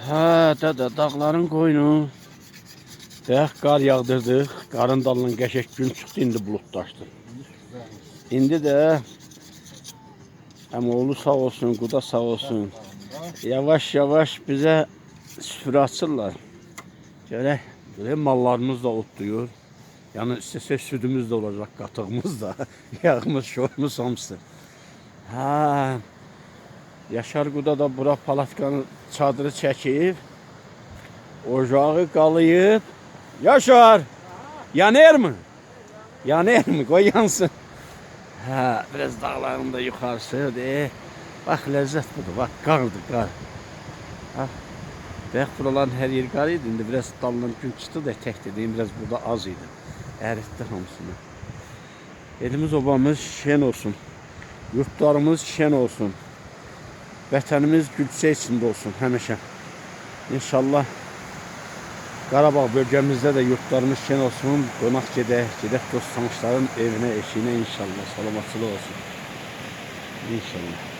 Hə, dədə, dağların qoynu. Deyək, qar yağdırdıq. Qarın dalından qəşək gün çıxdı, indi buludlaşdı. İndi də əmoğlu sağ olsun, quda sağ olsun. Yavaş-yavaş bizə süfrə açırlar. Görək, görək mallarımız da otlayır. Yəni istəsək südümüz də olacaq, qatığımız da, yağımız, şorumuz hamısı. Hə. Yaşar Quda da bura palatkanın çadırı çəkib. Ocağı qalayıb. Yaşar! Yanır mı? Yanır mı? Qoy yansın. Hə, biraz dağların da yuxarısı de. Bax ləzzət budur. Bax qardır, qar. Ha. Bax buraların hər yer qar idi. Biraz dalından gün çıxdı da tək dediyim biraz burada az idi. Əritdi hamısını. Elimiz obamız şen olsun. Yurtlarımız şen olsun. Vətənimiz gülçə içində olsun həmişə. İnşallah Qarabağ bölgəmizdə də yurtlarımız şen olsun. Qonaq gedək, gedək dost tanışların evinə, eşiyinə inşallah. Salamatçılıq olsun. İnşallah.